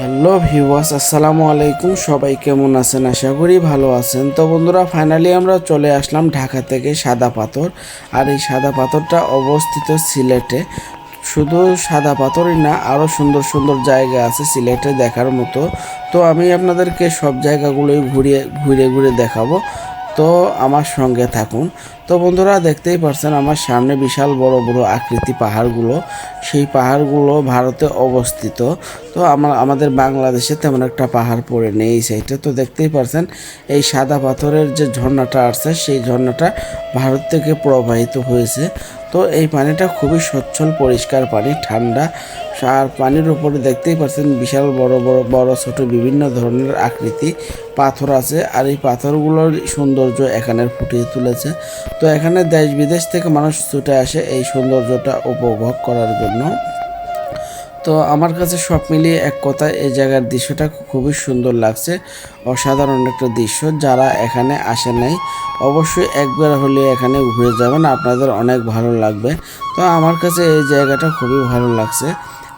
Hello viewers, আসসালামু আলাইকুম। সবাই কেমন আছেন? আশা করি ভালো আছেন। তো বন্ধুরা ফাইনালি আমরা চলে আসলাম ঢাকা থেকে সাদা পাথর। আর এই সাদা পাথরটা অবস্থিত সিলেটে। শুধু সাদা পাথরই না আরও সুন্দর সুন্দর জায়গা আছে সিলেটে দেখার মতো। তো আমি আপনাদেরকে সব জায়গাগুলোই ঘুরিয়ে ঘুরে ঘুরে দেখাবো। তো আমার সঙ্গে থাকুন। তো বন্ধুরা, দেখতেই পারছেন আমার সামনে বিশাল বড় বড় আকৃতি পাহাড়গুলো। সেই পাহাড়গুলো ভারতে অবস্থিত। তো আমার, আমাদের বাংলাদেশে তেমন একটা পাহাড় পড়ে নেই সেইটা তো দেখতেই পারছেন, এই সাদা পাথরের যে ঝর্ণাটা আসছে, সেই ঝর্ণাটা ভারত থেকে প্রবাহিত হয়েছে। তো এই পানিটা খুবই সচ্ছল পরিষ্কার পানি, ঠান্ডা। আর পানির উপরে দেখতেই পাচ্ছেন বিশাল বড় বড় বড় ছোট বিভিন্ন ধরনের আকৃতি পাথর আছে আর এই পাথরগুলোর সৌন্দর্য এখানে ফুটিয়ে তুলেছে। তো এখানে দেশ বিদেশ থেকে মানুষ ছুটে আসে এই সৌন্দর্যটা উপভোগ করার জন্য। তো আমার কাছে সব মিলিয়ে এক কথায় এই জায়গার দৃশ্যটা খুবই সুন্দর লাগছে। অসাধারণ একটা দৃশ্য, যারা এখানে আসে নাই, অবশ্যই একবার হলে এখানে ঘুরে যাবেন, আপনাদের অনেক ভালো লাগবে। তো আমার কাছে এই জায়গাটা খুবই ভালো লাগছে।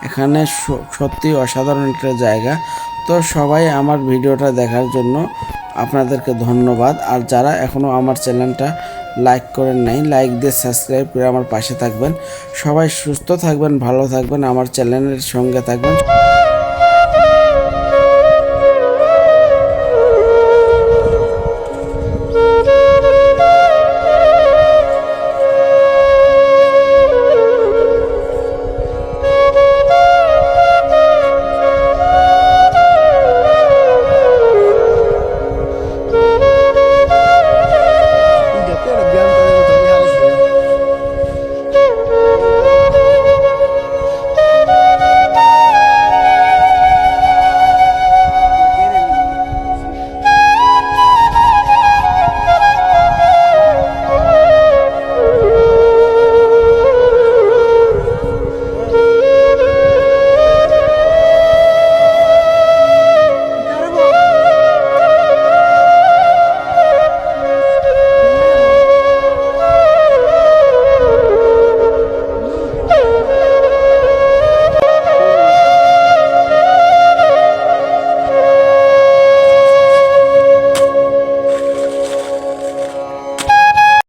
এখানে সত্যি অসাধারণ একটা জায়গা। তো সবাই আমার ভিডিওটা দেখার জন্য আপনাদেরকে ধন্যবাদ। আর যারা এখনও আমার চ্যানেলটা লাইক করেন নাই, লাইক দিয়ে সাবস্ক্রাইব করে আমার পাশে থাকবেন। সবাই সুস্থ থাকবেন, ভালো থাকবেন, আমার চ্যানেলের সঙ্গে থাকবেন।